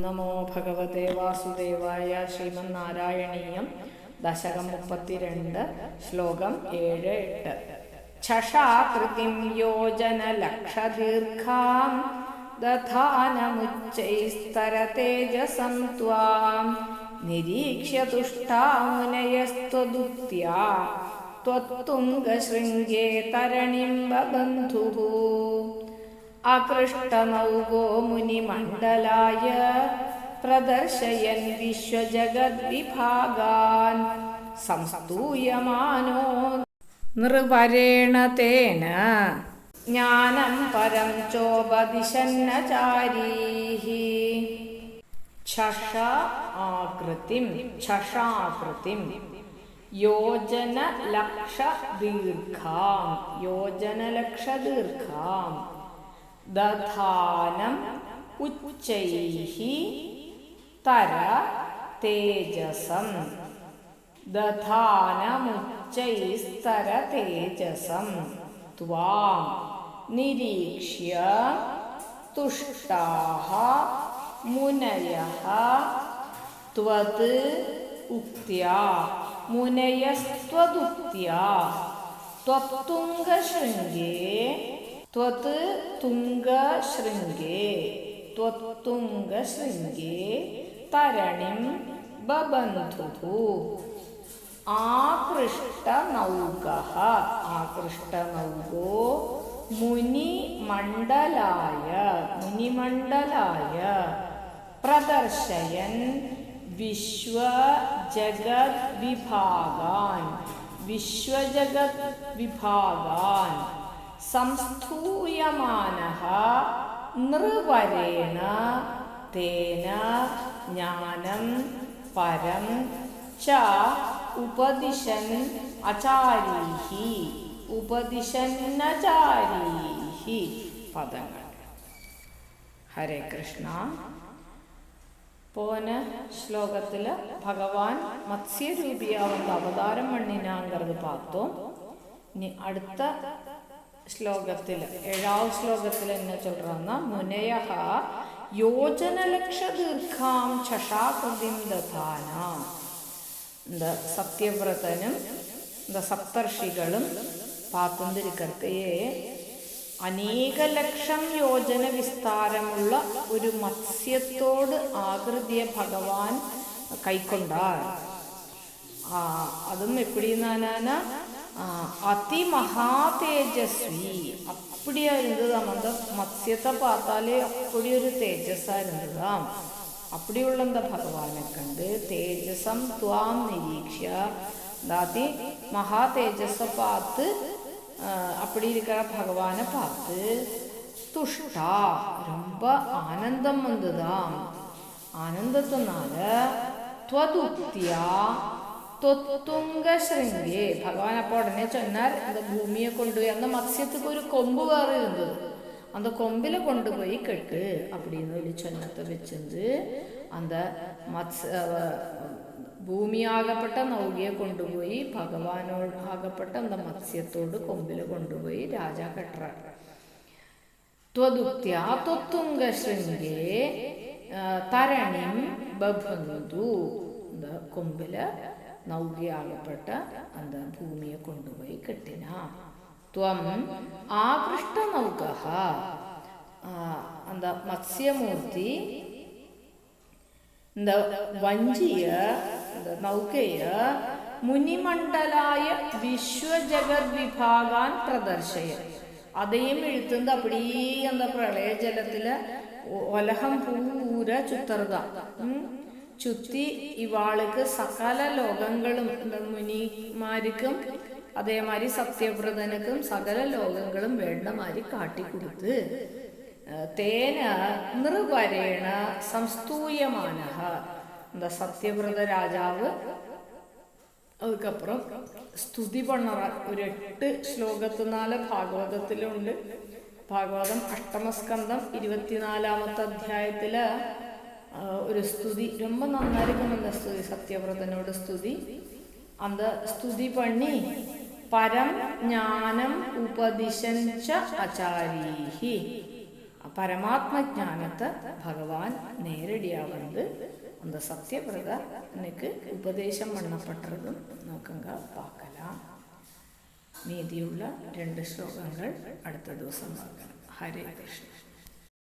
നമോ ഭഗവതേ വാസുദേവായ ശ്രീമന്നാരായണീയം ദശകം മുപ്പത്തിരണ്ട് ശ്ലോകം ഏഴ് എട്ട് ഛഷാകൃതിം യോജനലക്ഷദീർഘാം ദധാനമുച്ചൈസ്തരതേജസം ത്വാം നിരീക്ഷ്യ തുഷ്ടാമുനയസ്ത്വദുക്ത്യാ त्वत्तुङ्गशृङ्गे तरणिं बन्धुः आकृष्टनौगो मुनिमण्डलाय प्रदर्शयन् विश्वजगद्विभागान् संस्तूयमानो नृवरेण तेन ज्ञानं परं चोपदिशन्नचारीः छष आकृतिं छषाकृतिं योजनलक्षदीर्घां योजनलक्षदीर्घां दधानम् उच्चैः तर तेजसं दधानमुच्चैस्तरतेजसं त्वां निरीक्ष्य तुष्टाः मुनयः। त्वत् उक्त्या मुनयस्त्वदुक्त्या। त्वत्तुङ्गशृङ्गे ത്വത് തുംഗശൃംഗേ ത്വത്തുംഗശൃംഗേ തരണിം ബബന്ധുഹു ആകൃഷ്ടനൗകഃ ആകൃഷ്ടനൗകോ മുനിമണ്ഡലായ മുനിമണ്ഡലായ പ്രദർശയൻ വിശ്വജഗത് വിഭാഗാൻ വിശ്വജഗത് വിഭാഗാൻ. സംസ്ഥൂയമാനഃ നൃവരേണ തേന ജ്ഞാനം പരം ച ഉപദിശൻ അചാരീഹി ഉപദിശന്നചാരീഹി പദങ്ങൾ. ഹരേ കൃഷ്ണ. പോന ശ്ലോകത്തിൽ ഭഗവാൻ മത്സ്യരൂപിയാവുന്ന അവതാരം മണ്ണിനാങ്കറത് പാത്തും. ഇനി അടുത്ത ശ്ലോകത്തിൽ ഏഴാവ് ശ്ലോകത്തിൽ എന്നെ ചൊല്ലുന്ന മുനയഹ യോജനലക്ഷ ദീർഘാം ഛഷാകൃതിം ദധാന இந்த സത്യവ്രതനും இந்த സപ്തർഷികളും പാത്തന്തിരിക്കർക്കയെ അനേക ലക്ഷം യോജന വിസ്താരമുള്ള ഒരു മത്സ്യത്തോട് ആകൃതിയെ ഭഗവാൻ കൈക്കൊണ്ടാർ ആ അതും എപ്പിടിന്നാന அதிமகாதேஜஸ்வி அப்படியா இருந்ததாம் அந்த மத்ஸ்யத்தை பார்த்தாலே அப்படி ஒரு தேஜஸா இருந்ததாம் அப்படி உள்ள அந்த பகவானை கண்டு தேஜசம் துவாம் நிரீக்ஷ தாத்தி மகா தேஜஸை பார்த்து அப்படி இருக்கிற பகவானை பார்த்து துஷ்டா ரொம்ப ஆனந்தம் வந்துதாம் ஆனந்தத்தினால துவதுக்தியா ത്വത്തുങ്കശൃംഗേ ഭഗവാൻ അപ്പോൾ ഉടനെ ചൊന്നാൽ അത് ഭൂമിയെ കൊണ്ടുപോയി അന്ന് മത്സ്യത്തിക്ക് ഒരു കൊമ്പ് വേറെ ഇരുന്നത്. அந்த കൊണ്ടുപോയി கொண்டு போய் கெட்டு அப்படின்னு சொல்லி சொன்னத்தை வச்சிருந்து அந்த ഭൂമിയാകപ്പെട്ട നൗകിയെ കൊണ്ടുപോയി ഭഗവാനോട് ആകപ്പെട്ട അന്ത മത്സ്യത്തോട് കൊമ്പിൽ കൊണ്ടുപോയി രാജാ കെട്ടറാണ് ത്വദുക്തിയാ ത്വത്തുങ്ക ശൃംഗേ തരണിം ബഭന്തു. കൊമ്പിൽ നൗകയാകപ്പെട്ട് അന്ത ഭൂമിയെ കൊണ്ടുപോയി കെട്ടിന. ത്വം ആകൃഷ്ട നൗക. அந்த மத்ஸ்யமூர்த்தி இந்த வஞ்சிய இந்த நௌகைய മുനിമണ്ഡലായ പ്രദർശയ. അതേം എഴുത്തുന്ന അപ്പടീ എന്താ പ്രളയജലത്തിൽ ഒലഹം പൂര ചുത്തറുക. ചുറ്റി ഇവാൾക്ക് സകല ലോകങ്ങളും മുനിമാർക്കും അതേമാതിരി സത്യവ്രതനക്കും സകല ലോകങ്ങളും വേണ്ട മാതിരി കാട്ടിക്കൊടുത്ത് തേന നിർവരേണ സംസ്തൂയമാന എന്താ സത്യവ്രത രാജാവ്? അതുക്കപ്പുറം സ്തുതി പണറ. ഒരു എട്ട് ശ്ലോകത്തിനാല് ഭാഗവതത്തിലുണ്ട്. ഭാഗവതം അഷ്ടമസ്കന്ധം ഇരുപത്തിനാലാമത്തെ അധ്യായത്തിൽ ഒരു സ്തുതി ரொம்ப നന്നായിരിക്കും அந்த സ്തുതി സത്യവ്രതനോട് സ്തുതി அந்த സ്തുതി പണി പരം ജ്ഞാനം ഉപദിശഞ്ച അചാരീഹി பரமாத்ம ஞானத்தை பகவான் நேரடியாக வந்து அந்த சத்யபிரதனுக்கு உபதேசம் பண்ணப்பட்டதும் നോക്കങ്ക பார்க்கலாம் மீதியுள்ள ரெண்டு ஸ்லோகங்கள் அடுத்த ദിവസം பார்க்கலாம் ഹരേ കൃഷ്ണ